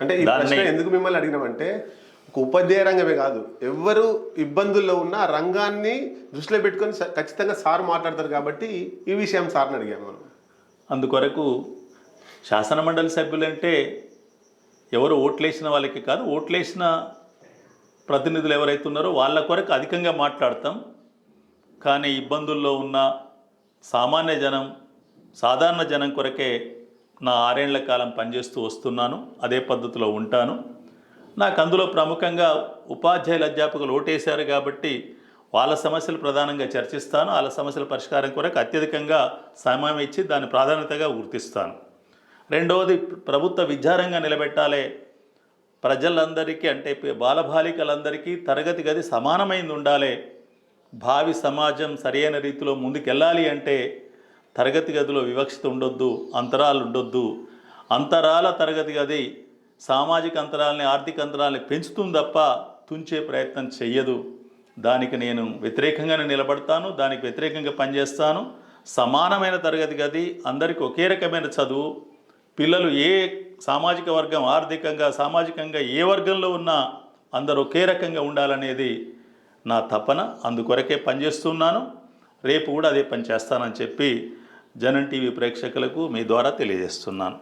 అంటే ఈ ప్రశ్న ఎందుకు మిమ్మల్ని అడిగినామంటే ఒక ఉపాధ్యాయ రంగమే కాదు. ఎవరు ఇబ్బందుల్లో ఉన్న ఆ రంగాన్ని దృష్టిలో పెట్టుకొని ఖచ్చితంగా సార్ మాట్లాడతారు కాబట్టి ఈ విషయం సార్ని అడిగాము మనం. అందుకొరకు శాసనమండలి సభ్యులంటే ఎవరు ఓట్లేసిన వాళ్ళకి కాదు ఓట్లేసిన ప్రతినిధులు ఎవరైతే ఉన్నారో వాళ్ళ కొరకు అధికంగా మాట్లాడతాం. కానీ ఇబ్బందుల్లో ఉన్న సామాన్య జనం సాధారణ జనం కొరకే నా ఆరేళ్ళ కాలం పనిచేస్తూ వస్తున్నాను అదే పద్ధతిలో ఉంటాను. నాకు అందులో ప్రముఖంగా ఉపాధ్యాయుల అధ్యాపకులు ఓటేశారు కాబట్టి వాళ్ళ సమస్యలు ప్రధానంగా చర్చిస్తాను వాళ్ళ సమస్యల పరిష్కారం కొరకు అత్యధికంగా సమయం ఇచ్చి దాన్ని ప్రాధాన్యతగా గుర్తిస్తాను. రెండవది ప్రభుత్వ విద్యారంగం నిలబెట్టాలి. ప్రజలందరికీ అంటే బాలబాలికలందరికీ తరగతి గది సమానమైంది ఉండాలి. భావి సమాజం సరైన రీతిలో ముందుకెళ్ళాలి అంటే తరగతి గదిలో వివక్షత ఉండొద్దు అంతరాలు ఉండొద్దు. అంతరాల తరగతి గది సామాజిక అంతరాలని ఆర్థిక అంతరాలని పెంచుతుంది తప్ప తుంచే ప్రయత్నం చెయ్యదు. దానికి నేను వ్యతిరేకంగానే నిలబడతాను దానికి వ్యతిరేకంగా పనిచేస్తాను. సమానమైన తరగతి గది అందరికీ ఒకే రకమైన చదువు. పిల్లలు ఏ సామాజిక వర్గం ఆర్థికంగా సామాజికంగా ఏ వర్గంలో ఉన్నా అందరూ ఒకే రకంగా ఉండాలనేది నా తపన. అందుకొరకే పనిచేస్తున్నాను. రేపు కూడా అదే పని చేస్తానని చెప్పి జనం టీవీ ప్రేక్షకులకు మీ ద్వారా తెలియజేస్తున్నాను.